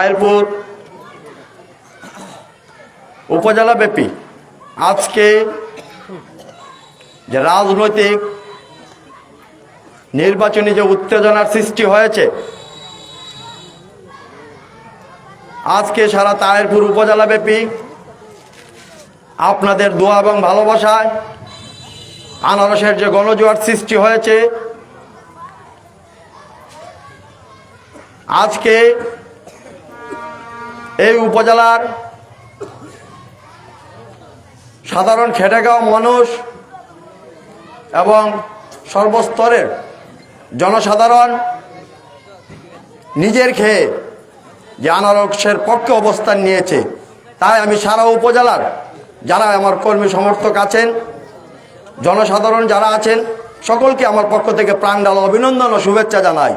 আয়েরপুর উপজেলা ব্যাপী। আজকে যে রাজনৈতিক নির্বাচনী যে উত্তেজনার সৃষ্টি হয়েছে, আজকে সারা তায়েরপুর উপজেলা ব্যাপী আপনাদের দোয়া এবং ভালোবাসায় আনারসের যে গণজোয়ার সৃষ্টি হয়েছে, আজকে এই উপজেলার সাধারণ খেটে খাওয়া মানুষ এবং সর্বস্তরের জনসাধারণ নিজের খেয়ে যে আনারসের পক্ষে অবস্থান নিয়েছে, তাই আমি সারা উপজেলার যারা আমার কর্মী সমর্থক আছেন, জনসাধারণ যারা আছেন, সকলকে আমার পক্ষ থেকে প্রাণডাল অভিনন্দন ও শুভেচ্ছা জানাই।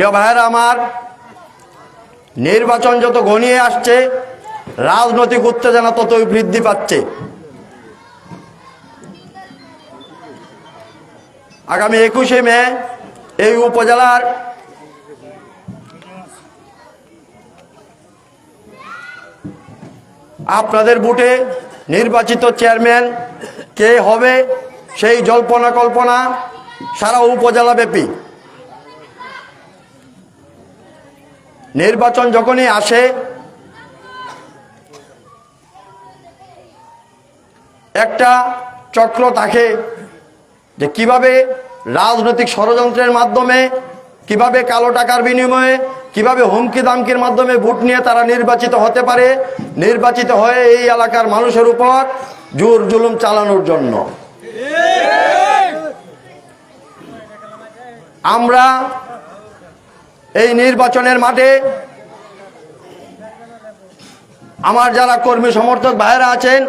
প্রিয় ভাইয়েরা আমার, নির্বাচন যত ঘনিয়ে আসছে, রাজনৈতিক উত্তেজনা ততই বৃদ্ধি পাচ্ছে। আগামী একুশে মে এই উপজেলার আপনাদের বুটে নির্বাচিত চেয়ারম্যান কে হবে সেই জল্পনা কল্পনা সারা উপজেলা ব্যাপী নির্বাচন যখনই আসে, একটা চক্র থাকে যে কীভাবে রাজনৈতিক ষড়যন্ত্রের মাধ্যমে, কীভাবে কালো টাকার বিনিময়ে, কীভাবে হুমকি দামকির মাধ্যমে ভোট নিয়ে তারা নির্বাচিত হতে পারে, নির্বাচিত হয়ে এই এলাকার মানুষের উপর জোর জুলুম চালানোর জন্য। আমরা এই নির্বাচনের মাঠে আমার যারা কর্মী সমর্থক ভাইয়েরা আছেন,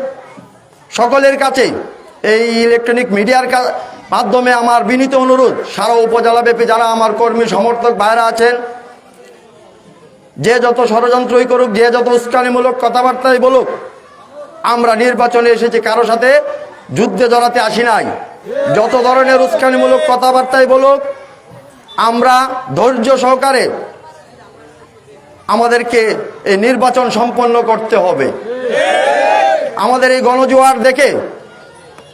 সকলের কাছে এই ইলেকট্রনিক মিডিয়ার মাধ্যমে আমার বিনীত অনুরোধ, সারা উপজেলা ব্যাপী যারা আমার কর্মী সমর্থক ভাইয়েরা আছেন, যে যত ষড়যন্ত্রই করুক, যে যত উস্কানিমূলক কথাবার্তাই বলুক, আমরা নির্বাচনে এসেছি কারও সাথে যুদ্ধে জড়াতে আসি নাই। যত ধরনের উস্কানিমূলক কথাবার্তাই বলুক আমরা ধৈর্য সহকারে আমাদেরকে এই নির্বাচন সম্পন্ন করতে হবে। আমাদের এই গণজোয়ার দেখে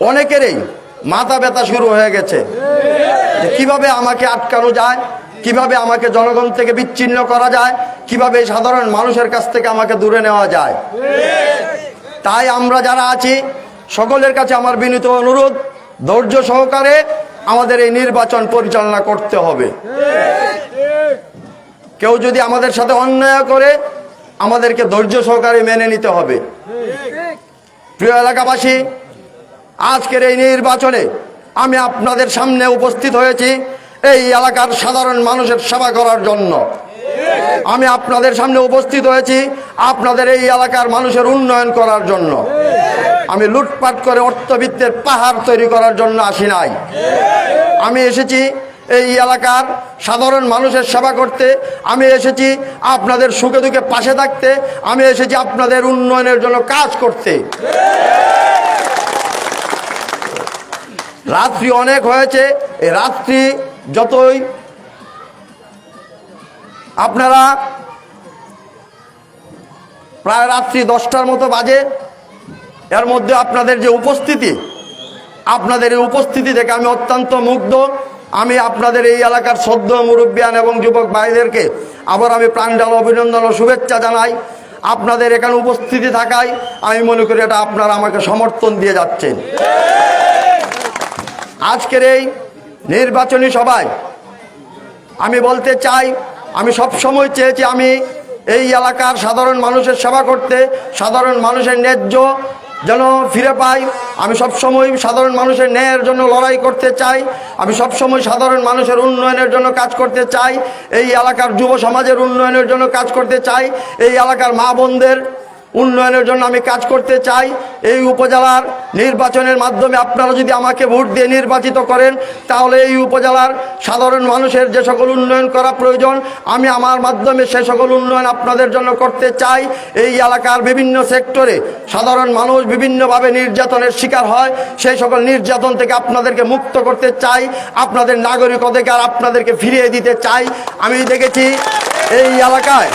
অনেকেরই মাথা ব্যথা শুরু হয়ে গেছে। কীভাবে আমাকে আটকানো যায়, কীভাবে আমাকে জনগণ থেকে বিচ্ছিন্ন করা যায়, কীভাবে সাধারণ মানুষের কাছ থেকে আমাকে দূরে নেওয়া যায়। তাই আমরা যারা আছি, সকলের কাছে আমার বিনীত অনুরোধ, ধৈর্য সহকারে আমাদের এই নির্বাচন পরিচালনা করতে হবে। কেউ যদি আমাদের সাথে অন্যায় করে, আমাদেরকে ধৈর্য সহকারে মেনে নিতে হবে। প্রিয় এলাকাবাসী, আজকের এই নির্বাচনে আমি আপনাদের সামনে উপস্থিত হয়েছি এই এলাকার সাধারণ মানুষের সেবা করার জন্য। আমি আপনাদের সামনে উপস্থিত হয়েছি আপনাদের এই এলাকার মানুষের উন্নয়ন করার জন্য। আমি লুটপাট করে অর্থবিত্তের পাহাড় তৈরি করার জন্য আসি নাই। আমি এসেছি এই এলাকার সাধারণ মানুষের সেবা করতে, আমি এসেছি আপনাদের সুখে দুঃখে পাশে থাকতে, আমি এসেছি আপনাদের উন্নয়নের জন্য কাজ করতে। রাত্রি অনেক হয়েছে, এই রাত্রি যতই আপনারা, প্রায় রাত্রি দশটার মতো বাজে এর মধ্যে আপনাদের যে উপস্থিতি, আপনাদের এই উপস্থিতি দেখে আমি অত্যন্ত মুগ্ধ। আমি আপনাদের এই এলাকার সদ্য মুরব্বিয়ান এবং যুবক ভাইদেরকে আবার আমি প্রাণডাল অভিনন্দন ও শুভেচ্ছা জানাই। আপনাদের এখানে উপস্থিতি থাকায় আমি মনে করি এটা আপনারা আমাকে সমর্থন দিয়ে যাচ্ছেন। আজকের এই নির্বাচনী সভায় আমি বলতে চাই, আমি সব সময় চেয়েছি আমি এই এলাকার সাধারণ মানুষের সেবা করতে, সাধারণ মানুষের ন্যায্য যেন ফিরে পাই। আমি সব সময় সাধারণ মানুষের ন্যায়ের জন্য লড়াই করতে চাই। আমি সব সময় সাধারণ মানুষের উন্নয়নের জন্য কাজ করতে চাই। এই এলাকার যুব সমাজের উন্নয়নের জন্য কাজ করতে চাই। এই এলাকার মা বোনদের উন্নয়নের জন্য আমি কাজ করতে চাই। এই উপজেলার নির্বাচনের মাধ্যমে আপনারা যদি আমাকে ভোট দিয়ে নির্বাচিত করেন, তাহলে এই উপজেলার সাধারণ মানুষের যে সকল উন্নয়ন করা প্রয়োজন, আমি আমার মাধ্যমে সে সকল উন্নয়ন আপনাদের জন্য করতে চাই। এই এলাকার বিভিন্ন সেক্টরে সাধারণ মানুষ বিভিন্নভাবে নির্যাতনের শিকার হয়। সেই সকল নির্যাতন থেকে আপনাদেরকে মুক্ত করতে চাই। আপনাদের নাগরিক অধিকার আপনাদেরকে ফিরিয়ে দিতে চাই। আমি দেখেছি এই এলাকায়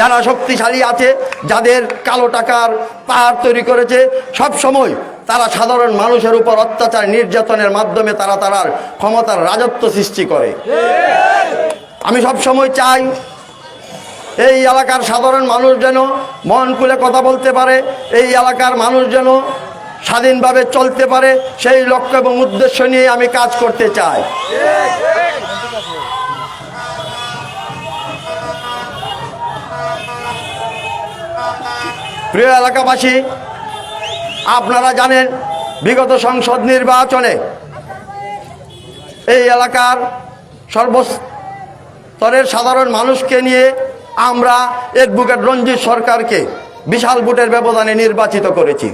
যারা শক্তিশালী আছে, যাদের কালো টাকার পাহাড় তৈরি করেছে, সব সময় তারা সাধারণ মানুষের উপর অত্যাচার নির্যাতনের মাধ্যমে তারা তার ক্ষমতার রাজত্ব সৃষ্টি করে। আমি সব সময় চাই এই এলাকার সাধারণ মানুষ যেন মন খুলে কথা বলতে পারে, এই এলাকার মানুষ যেন স্বাধীনভাবে চলতে পারে, সেই লক্ষ্য এবং উদ্দেশ্য নিয়ে আমি কাজ করতে চাই। প্রিয় এলাকাবাসী, আপনারা জানেন বিগত সংসদ নির্বাচনে এই এলাকার সর্বস্তরের সাধারণ মানুষকে নিয়ে আমরা অ্যাডভোকেট রঞ্জিত সরকারকে বিশাল ভোটের ব্যবধানে নির্বাচিত করেছি।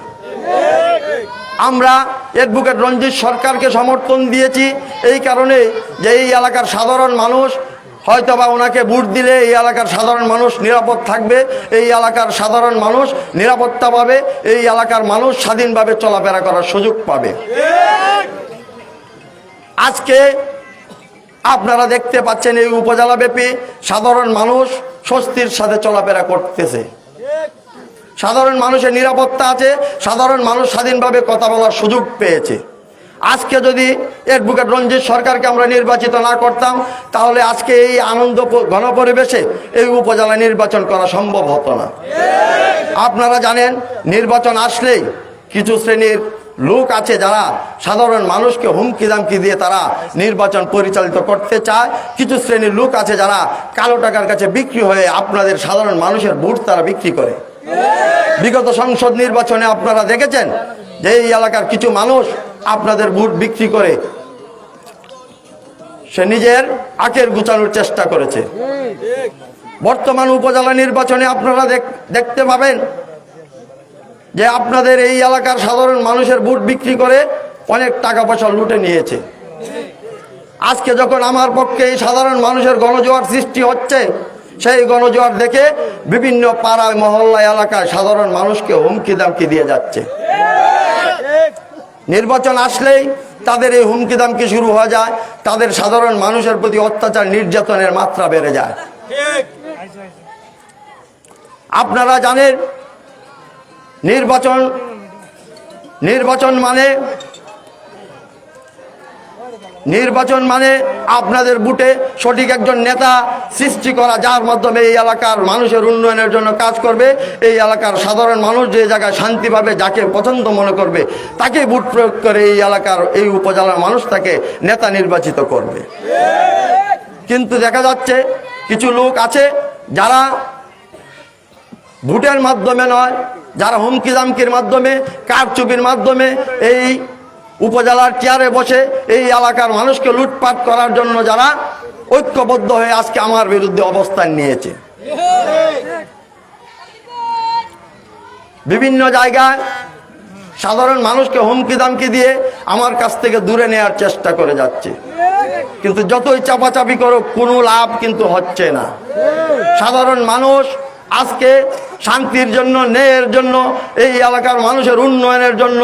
আমরা অ্যাডভোকেট রঞ্জিত সরকারকে সমর্থন দিয়েছি এই কারণে যে এই এলাকার সাধারণ মানুষ হয়তো বা ওনাকে ভোট দিলে এই এলাকার সাধারণ মানুষ নিরাপদ থাকবে, এই এলাকার সাধারণ মানুষ নিরাপত্তা পাবে, এই এলাকার মানুষ স্বাধীনভাবে চলাফেরা করার সুযোগ পাবে। আজকে আপনারা দেখতে পাচ্ছেন এই উপজেলা ব্যাপী সাধারণ মানুষ স্বস্তির সাথে চলাফেরা করতেছে। সাধারণ মানুষের নিরাপত্তা আছে, সাধারণ মানুষ স্বাধীনভাবে কথা বলার সুযোগ পেয়েছে। আজকে যদি অ্যাডভোকেট রঞ্জিত সরকারকে আমরা নির্বাচিত না করতাম, তাহলে আজকে এই আনন্দ প- ঘনপরিবেশে এই উপজেলা নির্বাচন করা সম্ভব হতো না। আপনারা জানেন, নির্বাচন আসলেই কিছু শ্রেণির লোক আছে যারা সাধারণ মানুষকে হুমকি দামকি দিয়ে তারা নির্বাচন পরিচালিত করতে চায়। কিছু শ্রেণির লোক আছে যারা কালো টাকার কাছে বিক্রি হয়ে আপনাদের সাধারণ মানুষের ভোট তারা বিক্রি করে। বিগত সংসদ নির্বাচনে আপনারা দেখেছেন যে এই এলাকার কিছু মানুষ আপনাদের ভোট বিক্রি করে সে নিজের আখের গুছানোর চেষ্টা করেছে। বর্তমান উপজেলা নির্বাচনে আপনারা দেখ- দেখতে পাবেন যে আপনাদের এই এলাকার সাধারণ মানুষের ভোট বিক্রি করে অনেক টাকা পয়সা লুটে নিয়েছে। আজকে যখন আমার পক্ষে এই সাধারণ মানুষের গণজোয়ার সৃষ্টি হচ্ছে, সেই গণজোয়ার দেখে বিভিন্ন পাড়ায় মহল্লা এলাকায় সাধারণ মানুষকে হুমকি দামকি দিয়ে যাচ্ছে। নির্বাচন আসলেই তাদের এই হুমকি দামকি শুরু হয়ে যায় তাদের সাধারণ মানুষের প্রতি অত্যাচার নির্যাতনের মাত্রা বেড়ে যায়। আপনারা জানেন নির্বাচন নির্বাচন মানে নির্বাচন মানে আপনাদের বুটে সঠিক একজন নেতা সৃষ্টি করা, যার মাধ্যমে এই এলাকার মানুষের উন্নয়নের জন্য কাজ করবে। এই এলাকার সাধারণ মানুষ যে জায়গায় শান্তি পাবে, যাকে পছন্দ মনে করবে, তাকে বুট প্রয়োগ করে এই এলাকার এই উপজেলার মানুষ তাকে নেতা নির্বাচিত করবে। কিন্তু দেখা যাচ্ছে কিছু লোক আছে যারা ভোটের মাধ্যমে নয়, যারা হুমকি দামকির মাধ্যমে, কারচুপির মাধ্যমে এই উপজেলার চেয়ারে বসে এই এলাকার মানুষকে লুটপাট করার জন্য যারা ঐক্যবদ্ধ হয়ে আজকে আমার বিরুদ্ধে অবস্থান নিয়েছে। বিভিন্ন জায়গায় সাধারণ মানুষকে হুমকি দামকি দিয়ে আমার কাছ থেকে দূরে নেওয়ার চেষ্টা করে যাচ্ছে। কিন্তু যতই চাপাচাপি করো কোনো লাভ কিন্তু হচ্ছে না। সাধারণ মানুষ আজকে শান্তির জন্য, ন্যায়ের জন্য, এই এলাকার মানুষের উন্নয়নের জন্য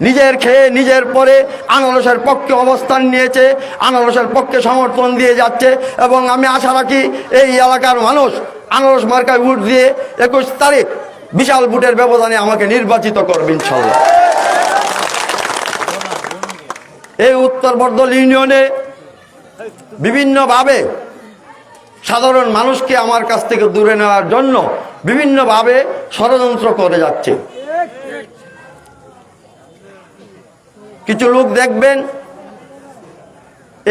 নিজের খেয়ে নিজের পরে আনারসের পক্ষে অবস্থান নিয়েছে, আনারসের পক্ষে সমর্থন দিয়ে যাচ্ছে এবং আমি আশা রাখি এই এলাকার মানুষ আনারস মার্কায় ভোট দিয়ে একুশ তারিখ বিশাল ভোটের ব্যবধানে আমাকে নির্বাচিত করবে ইনশাল্লাহ। এই উত্তর বর্ধল ইউনিয়নে বিভিন্নভাবে সাধারণ মানুষকে আমার কাছ থেকে দূরে নেওয়ার জন্য বিভিন্নভাবে ষড়যন্ত্র করে যাচ্ছে। কিছু লোক দেখবেন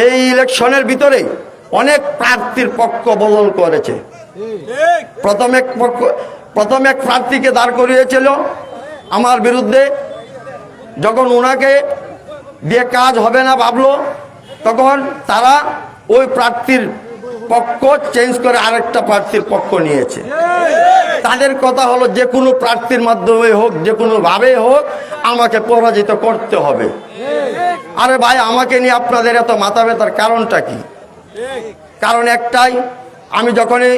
এই ইলেকশনের ভিতরে অনেক প্রার্থীর পক্ষ বদল করেছে। প্রথম এক পক্ষ, প্রথম এক প্রার্থীকে দাঁড় করিয়েছিল আমার বিরুদ্ধে। যখন ওনাকে দিয়ে কাজ হবে না ভাবলো, তখন তারা ওই প্রার্থীর পক্ষ চেঞ্জ করে আরেকটা প্রার্থীর পক্ষ নিয়েছে। তাদের কথা হলো, যে কোনো প্রার্থীর মাধ্যমে হোক, যে কোনো ভাবে হোক, আমাকে পরাজিত করতে হবে। আরে ভাই, আমাকে নিয়ে আপনাদের এত মাথা ব্যথার কারণটা কি? কারণ একটাই, আমি যখনই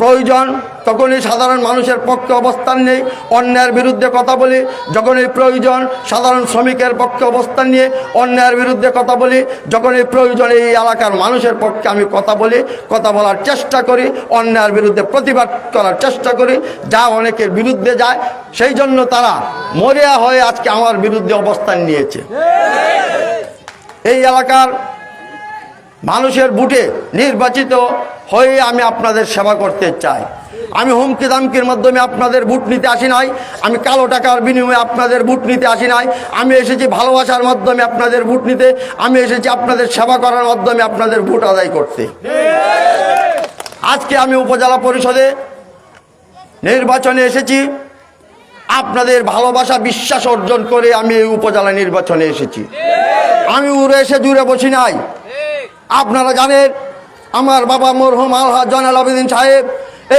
প্রয়োজন, তখনই সাধারণ মানুষের পক্ষে অবস্থান নেই। অন্যায়ের বিরুদ্ধে কথা বলি, যখনই প্রয়োজন, সাধারণ শ্রমিকের পক্ষে অবস্থান নিয়ে অন্যায়ের বিরুদ্ধে কথা বলি, যখনই প্রয়োজন এই এলাকার মানুষের পক্ষে আমি কথা বলি, কথা বলার চেষ্টা করি, অন্যায়ের বিরুদ্ধে প্রতিবাদ করার চেষ্টা করি, যা অনেকের বিরুদ্ধে যায়, সেই জন্য তারা মরিয়া হয়ে আজকে আমার বিরুদ্ধে অবস্থান নিয়েছে। এই এলাকার মানুষের বুটে নির্বাচিত হয়ে আমি আপনাদের সেবা করতে চাই। আমি হুমকি দামকির মাধ্যমে আপনাদের বুট নিতে আসি নাই। আমি কালো টাকার বিনিময়ে আপনাদের বুট নিতে আসি নাই। আমি এসেছি ভালোবাসার মাধ্যমে আপনাদের বুট নিতে। আমি এসেছি আপনাদের সেবা করার মাধ্যমে আপনাদের বুট আদায় করতে। আজকে আমি উপজেলা পরিষদে নির্বাচনে এসেছি। আপনাদের ভালোবাসা বিশ্বাস অর্জন করে আমি এই উপজেলা নির্বাচনে এসেছি। আমি উড়ে এসে জুড়ে বসি নাই। আপনারা জানেন আমার বাবা মরহুম আলহা জয়নাল আবেদিন সাহেব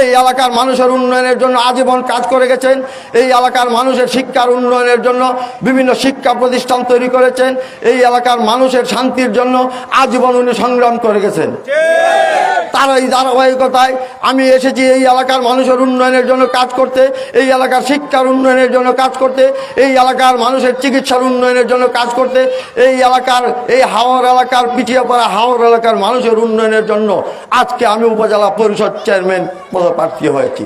এই এলাকার মানুষের উন্নয়নের জন্য আজীবন কাজ করে গেছেন। এই এলাকার মানুষের শিক্ষার উন্নয়নের জন্য বিভিন্ন শিক্ষা প্রতিষ্ঠান তৈরি করেছেন। এই এলাকার মানুষের শান্তির জন্য আজীবন উনি সংগ্রাম করে গেছেন। তার এই ধারাবাহিকতায় আমি এসেছি এই এলাকার মানুষের উন্নয়নের জন্য কাজ করতে, এই এলাকার শিক্ষার উন্নয়নের জন্য কাজ করতে, এই এলাকার মানুষের চিকিৎসার উন্নয়নের জন্য কাজ করতে, এই এলাকার, এই হাওড় এলাকার পিছিয়ে পড়া হাওড় এলাকার মানুষের উন্নয়নের জন্য আজকে আমি উপজেলা পরিষদ চেয়ারম্যান পদপ্রার্থী হয়েছি।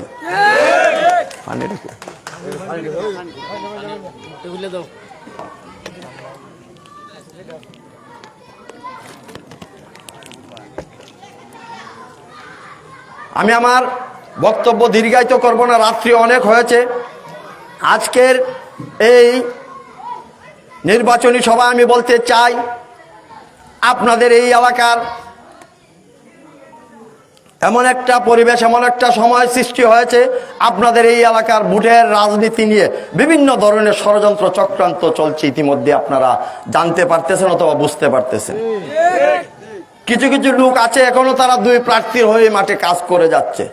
আমি আমার বক্তব্য দীর্ঘায়িত করব না রাত্রি অনেক হয়েছে। আজকের এই নির্বাচনী সভা আমি বলতে চাই আপনাদের এই এলাকার এমন একটা পরিবেশ, এমন একটা সময় সৃষ্টি হয়েছে আপনাদের এই এলাকার ভোটের রাজনীতি নিয়ে বিভিন্ন ধরনের ষড়যন্ত্র চক্রান্ত চলছে ইতিমধ্যে আপনারা জানতে পারতেছেন অথবা বুঝতে পারতেছেন। কিছু কিছু লোক আছে, এখনও তারা দুই প্রার্থীর হয়ে মাঠে কাজ করে যাচ্ছে।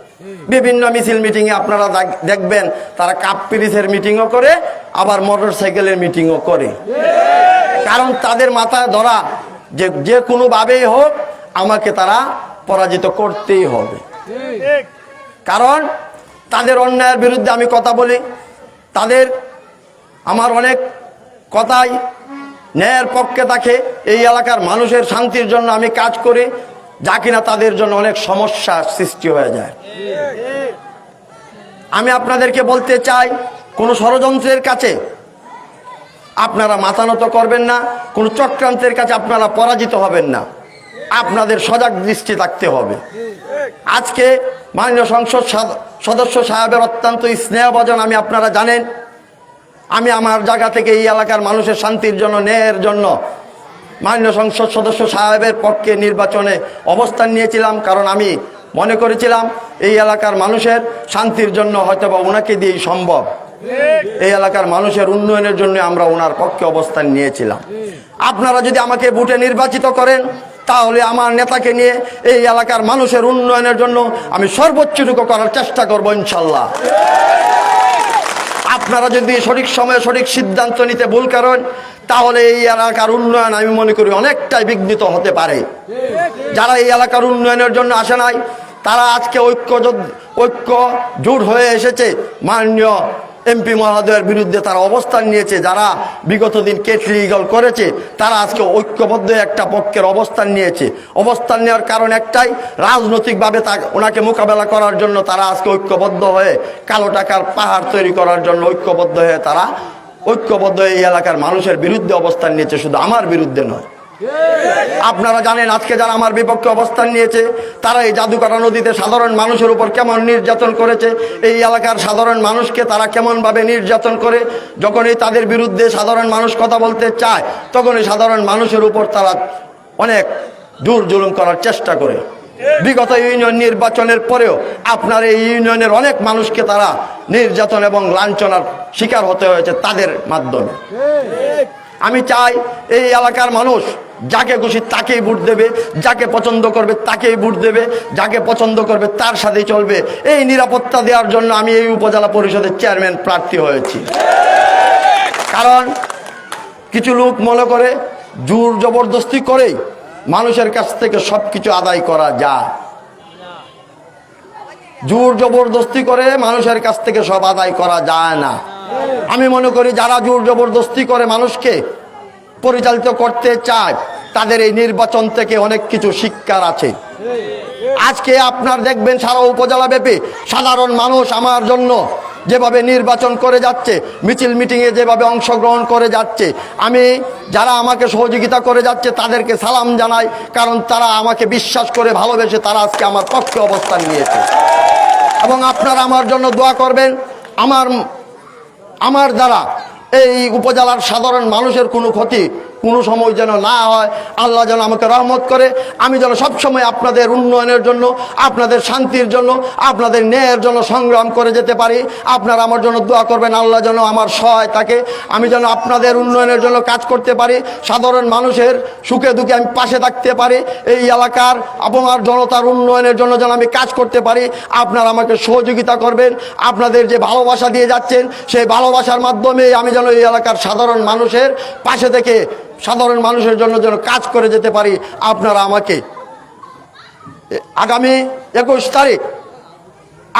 বিভিন্ন মিছিল মিটিং এ আপনারা দেখবেন তারা কাপ পিরিসের মিটিংও করে, আবার মোটর সাইকেলের মিটিংও করে। কারণ তাদের মাথায় ধরা, যে যে কোনোভাবেই হোক, আমাকে তারা পরাজিত করতেই হবে। কারণ তাদের অন্যায়ের বিরুদ্ধে আমি কথা বলি। তাদের আমার অনেক কথাই ন্যায়ের পক্ষে থাকে। এই এলাকার মানুষের শান্তির জন্য আমি কাজ করি। যা কিনা তাদের জন্য অনেক সমস্যা সৃষ্টি হয়ে যায়। আমি আপনাদেরকে বলতে চাই কোনো ষড়যন্ত্রের কাছে আপনারা মাথা নত করবেন না। কোনো চক্রান্তের কাছে আপনারা পরাজিত হবেন না। আপনাদের সজাগ দৃষ্টি থাকতে হবে। আজকে মাননীয় সংসদ সাদ- সদস্য সাহেবের অত্যন্ত স্নেহভজন আমি আপনারা জানেন। আমি আমার জায়গা থেকে এই এলাকার মানুষের শান্তির জন্য, ন্যায়ের জন্য মাননীয় সংসদ সদস্য সাহেবের পক্ষে নির্বাচনে অবস্থান নিয়েছিলাম। কারণ আমি মনে করেছিলাম, এই এলাকার মানুষের শান্তির জন্য হয়তো বা ওনাকে দিয়েই সম্ভব। এই এলাকার মানুষের উন্নয়নের জন্য আমরা ওনার পক্ষে অবস্থান নিয়েছিলাম। আপনারা যদি আমাকে বুটে নির্বাচিত করেন তাহলে আমার নেতাকে নিয়ে এই এলাকার মানুষের উন্নয়নের জন্য আমি সর্বোচ্চটুকু করার চেষ্টা করব ইনশাল্লাহ। আপনারা যদি সঠিক সময়ে সঠিক সিদ্ধান্ত নিতে ভুল করেন তাহলে এই এলাকার উন্নয়ন আমি মনে করি অনেকটাই বিঘ্নিত হতে পারে। যারা এই এলাকার উন্নয়নের জন্য আসে নাই, তারা আজকে ঐক্য ঐক্য জোট হয়ে এসেছে। মাননীয় এমপি মহোদয়ের বিরুদ্ধে তারা অবস্থান নিয়েছে, যারা বিগত দিন কেটলি ইগল করেছে, তারা আজকে ঐক্যবদ্ধ একটা পক্ষের অবস্থান নিয়েছে। অবস্থান নেওয়ার কারণ একটাই, রাজনৈতিকভাবে তা ওনাকে মোকাবেলা করার জন্য তারা আজকে ঐক্যবদ্ধ হয়ে কালো টাকার পাহাড় তৈরি করার জন্য ঐক্যবদ্ধ হয়ে তারা ঐক্যবদ্ধ এই এলাকার মানুষের বিরুদ্ধে অবস্থান নিয়েছে, শুধু আমার বিরুদ্ধে নয়। আপনারা জানেন আজকে যারা আমার বিপক্ষে অবস্থান নিয়েছে, তারা এই জাদুকাটা নদীতে সাধারণ মানুষের উপর কেমন নির্যাতন করেছে, এই এলাকার সাধারণ মানুষকে তারা কেমনভাবে নির্যাতন করে, যখনই তাদের বিরুদ্ধে সাধারণ মানুষ কথা বলতে চায়, তখনই সাধারণ মানুষের উপর তারা অনেক জোর জুলুম করার চেষ্টা করে। বিগত ইউনিয়ন নির্বাচনের পরেও আপনার এই ইউনিয়নের অনেক মানুষকে তারা নির্যাতন এবং লাঞ্ছনার শিকার হতে হয়েছে তাদের মাধ্যমে। আমি চাই এই এলাকার মানুষ যাকে খুশি তাকেই ভোট দেবে, যাকে পছন্দ করবে তাকেই ভোট দেবে, যাকে পছন্দ করবে তার সাথেই চলবে। এই নিরাপত্তা দেওয়ার জন্য আমি এই উপজেলা পরিষদের চেয়ারম্যান প্রার্থী হয়েছি। কারণ কিছু লোক মনে করে, জোর জবরদস্তি করেই মানুষের কাছ থেকে সব কিছু আদায় করা যায়। জোর জবরদস্তি করে মানুষের কাছ থেকে সব আদায় করা যায় না। আমি মনে করি, যারা জোর জবরদস্তি করে মানুষকে পরিচালিত করতে চায় তাদের এই নির্বাচন থেকে অনেক কিছু শিক্ষার আছে। আজকে আপনার দেখবেন সারা উপজেলা ব্যাপী সাধারণ মানুষ আমার জন্য যেভাবে নির্বাচন করে যাচ্ছে, মিছিল মিটিংয়ে যেভাবে অংশগ্রহণ করে যাচ্ছে, আমি যারা আমাকে সহযোগিতা করে যাচ্ছে তাদেরকে সালাম জানাই, কারণ তারা আমাকে বিশ্বাস করে ভালোবেসে তারা আজকে আমার পক্ষে অবস্থান নিয়েছে। এবং আপনারা আমার জন্য দোয়া করবেন, আমার আমার দ্বারা এই উপজেলার সাধারণ মানুষের কোনো ক্ষতি কোনো সময় যেন না হয়, আল্লাহ যেন আমাকে রহমত করে। আমি যেন সবসময় আপনাদের উন্নয়নের জন্য, আপনাদের শান্তির জন্য, আপনাদের ন্যায়ের জন্য সংগ্রাম করে যেতে পারি। আপনারা আমার জন্য দোয়া করবেন, আল্লাহ যেন আমার সহায় থাকে। আমি যেন আপনাদের উন্নয়নের জন্য কাজ করতে পারি। সাধারণ মানুষের সুখে দুঃখে আমি পাশে থাকতে পারি। এই এলাকার আপনার জনতার উন্নয়নের জন্য যেন আমি কাজ করতে পারি। আপনারা আমাকে সহযোগিতা করবেন। আপনাদের যে ভালোবাসা দিয়ে যাচ্ছেন, সেই ভালোবাসার মাধ্যমে আমি যেন এই এলাকার সাধারণ মানুষের পাশে থেকে সাধারণ মানুষের জন্য যেন কাজ করে যেতে পারি, আপনারা আমাকে। আগামী একুশ তারিখ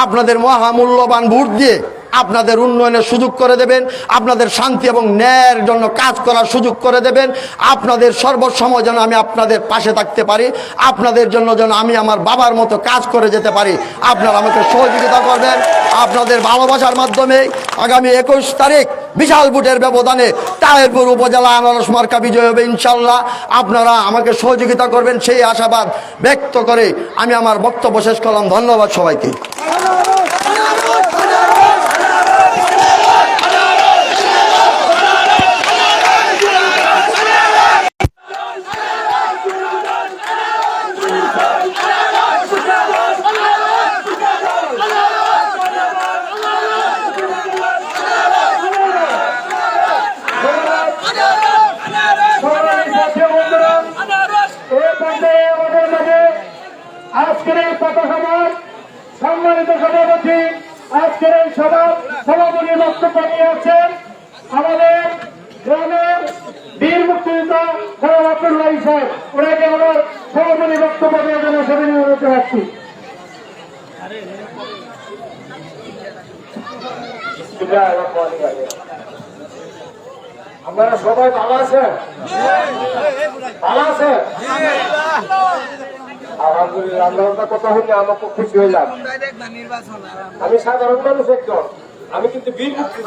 আপনাদের মহামূল্যবান ভোট দিয়ে আপনাদের উন্নয়নের সুযোগ করে দেবেন, আপনাদের শান্তি এবং ন্যায়ের জন্য কাজ করার সুযোগ করে দেবেন, আপনাদের সর্বসময় যেন আমি আপনাদের পাশে থাকতে পারি, আপনাদের জন্য যেন আমি আমার বাবার মতো কাজ করে যেতে পারি। আপনারা আমাকে সহযোগিতা করবেন, আপনাদের ভালোবাসার মাধ্যমে আগামী একুশ তারিখ বিশাল ভোটের ব্যবধানে তাহেরপুর উপজেলা আনারস মার্কা বিজয় হবে ইনশাল্লাহ আপনারা আমাকে সহযোগিতা করবেন, সেই আশাবাদ ব্যক্ত করে আমি আমার বক্তব্য শেষ করলাম। ধন্যবাদ সবাইকে সংগ্রামী সাথী বন্ধুরা, এই পর্যায়ে আমাদের মাঝে আজকের এই পথসভার সম্মানিত সভাপতি আজকের এই সভা সভাপতি বক্তব্য নিয়ে আছেন আমাদের গ্রামের বীর মুক্তিযোদ্ধা সরব আব্দুল্লাহ সাহেব। ওনাকে আমার সভাপতি বক্তব্য দেওয়ার জন্য সবাই অনুরোধ জানাচ্ছি। আপনারা সবাই ভালো আছেন? ভালো আছেন? আলহামদুলিল্লাহ আপনার কথা হইলে আমাকে খুশি হইলাম। আমি সাধারণ মানুষ একজন আমি কিন্তু বীর মুক্তি